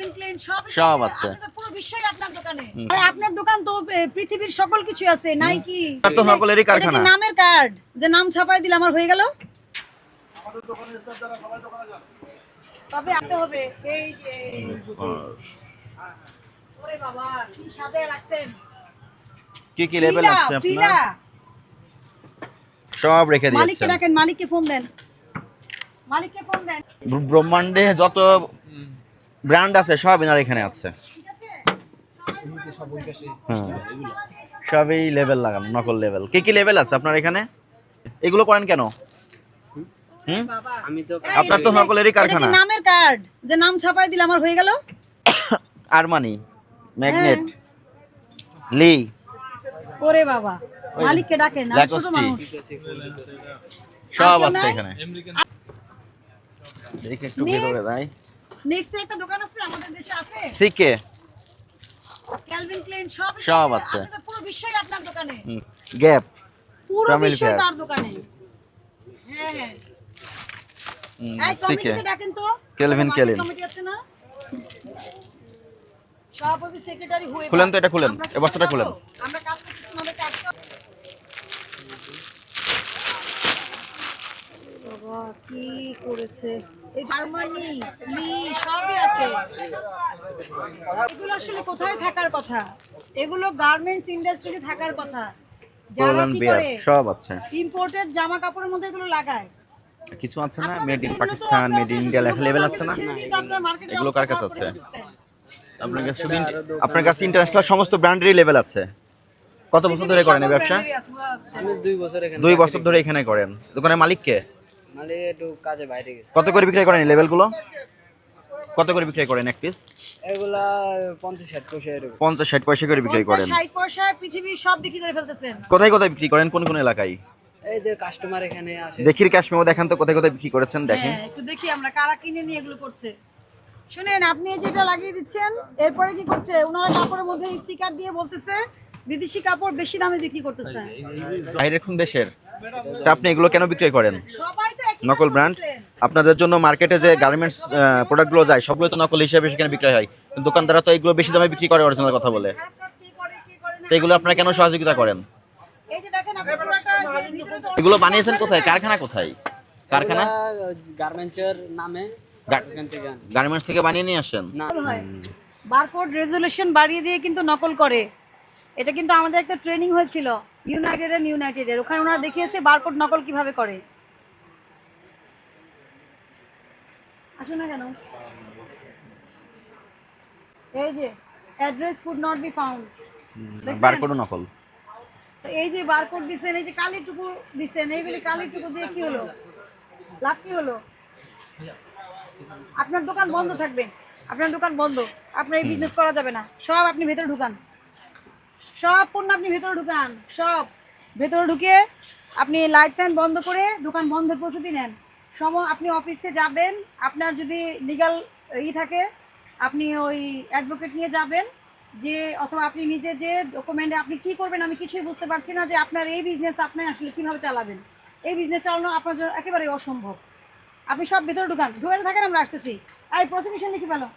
Calvin clan সব সব আছে। পুরো বিশ্বই আপনার দোকানে। আর আপনার দোকান তো পৃথিবীর সকল কিছু আছে। নাইকি তো নকলেরই কারখানা। নামের কার্ড যে নাম ছাপাই দিলে আমার হয়ে গেল? তবে আনতে হবে। এই যে ওরে বাবা কি সাজায় রাখছেন? কি কি লেভেল আছে আপনার? সব রেখে মালিককে ডাকেন মালিককে ফোন দেন। মালিককে ফোন দেন। ব্রহ্মাণ্ডে যত ব্র্যান্ড আছে সব এনার এখানে আছে। ঠিক আছে সবাই লেভেল লাগানো নকল লেভেল কি কি লেভেল আছে আপনার এখানে? এগুলো করেন কেন? আপনার তো নকলেরই কারখানা। নামের কার্ড? যে নাম ছাপাই দিলে আমার হয়ে গেল? আরমানি ম্যাগনেট লি। ওরে বাবা মালিককে ডাকেন আমি ছোট মানুষ। সব আছে এখানে। দেখি একটু Next. ভেতরে যাই। নেক্সট একটা দোকান আছে আমাদের দেশে আছে। সিকে। ক্যালভিন ক্লেন সব সব আছে। পুরো বিশ্বই আপনার দোকানে। গ্যাপ পুরো বিশ্বই তার দোকানে। হ্যাঁ হ্যাঁ। সিকে। ডাকেন তো? Kelvin আমাদের কমিটি আছে না? সভাপতি সেক্রেটারি হয়ে খুলেন তো এটা খুলেন, এই বস্তাটা খুলেন। আমরা কাজ করতেছি আমাদের কাজ কর- বাবা কি করেছে? এই জার্মানি লি সবই আছে। এগুলো আসলে কোথায় থাকার কথা? এগুলো গার্মেন্টস ইন্ডাস্ট্রিতে থাকার কথা। যারা কি করে? সব আছে। ইম্পোর্টেড জামা কাপড়ের মধ্যে এগুলো লাগায়। কিছু আছে না? Made in Pakistan made in India লেখা লেভেল আছে না? এগুলো কার কাছে আছে? আপনার কাছে শুধু আপনার কাছে ইন্টারন্যাশনাল সমস্ত ব্র্যান্ডেরই লেভেল আছে। কত বছর ধরে করেন এই ব্যবসা? দুই বছর এখানে ধরে এখানে করেন। দোকানের মালিককে মানে একটু কাজে বাইরে গেছে। কত করে বিক্রি করেন লেভেলগুলো কত করে বিক্রি করেন এক পিস এগুলা পঞ্চাশ ষাট পয়সা এরকম। পঞ্চাশ ষাট পয়সা করে বিক্রি করেন। 50 60 পয়সায় পৃথিবীর সব বিক্রি করে ফেলতেছেন। কোথায় কোথায় বিক্রি করেন? কোন কোন এলাকায়? এই যে কাস্টমার এখানে আসে। দেখির কাশ্মীর দেখান তো কোথায় কোথায় বিক্রি করেছেন দেখেন। হ্যাঁ একটু দেখি আমরা কারা কিনে নিয়ে এগুলো করছে। শুনেন আপনি যেটা লাগিয়ে দিচ্ছেন এরপরে কি করছে? ওনারা কাপড়ের মধ্যে স্টিকার দিয়ে বলতেছে বিদেশি কাপড় বেশি দামে বিক্রি করতেছে। বাইরের কোন দেশের? তা আপনি এগুলো কেন বিক্রি করেন? সবাই নকল ব্র্যান্ড। আপনাদের জন্য মার্কেটে যে গার্মেন্টস প্রোডাক্টগুলো যায় সবগুলো তো নকল হিসেবে সেখানে বিক্রি হয়। কিন্তু দোকানদাররা তো এগুলো বেশি দামে বিক্রি করে অরিজিনাল কথা বলে। তো এগুলো আপনারা কেন সহযোগিতা করেন? এগুলো বানিয়েছেন কোথায়? কারখানা কোথায়? কারখানা? গার্মেন্টসের নামে। গার্মেন্টস থেকে বানিয়ে নিয়ে আসেন? না। বারকোড রেজলিউশন বাড়িয়ে দিয়ে কিন্তু নকল করে। এটা কিন্তু আমাদের একটা ট্রেনিং হয়েছিল ইউনাইটেড এন্ড ইউনাইটেড এর ওখানে ওনারা দেখিয়েছে বারকোড নকল কীভাবে করে। আসো না কেন? এই যে address could not be found বারকোডও নকল। এই যে বারকোড দিছেন এই যে কালিটুকু দিছেন এইগুলি কালিটুকু দিয়ে কি হলো? লাভ কি হলো? আপনার দোকান বন্ধ থাকবে। আপনার দোকান বন্ধ। আপনার এই বিজনেস করা যাবে না। সব আপনি ভেতরে ঢুকান। সব পণ্য আপনি ভেতরে ঢুকান। সব। ভেতরে ঢুকে আপনি লাইট ফ্যান বন্ধ করে দোকান বন্ধের প্রস্তুতি নেন। সম, আপনি অফিসে যাবেন, আপনার যদি লিগাল ই থাকে, আপনি ওই অ্যাডভোকেট নিয়ে যাবেন, যে, অথবা আপনি নিজে যে ডকুমেন্টে আপনি কি করবেন আমি কিছুই বুঝতে পারছি না যে আপনার এই বিজনেস আপনি আসলে কীভাবে চালাবেন। এই বিজনেস চালানো আপনার জন্য একেবারে অসম্ভব। আপনি সব ভিতরে ঢুকান ঢুকাতে থাকেন, আমরা আসতেছি। এই প্রসিকিউশন লিখে ফেলো।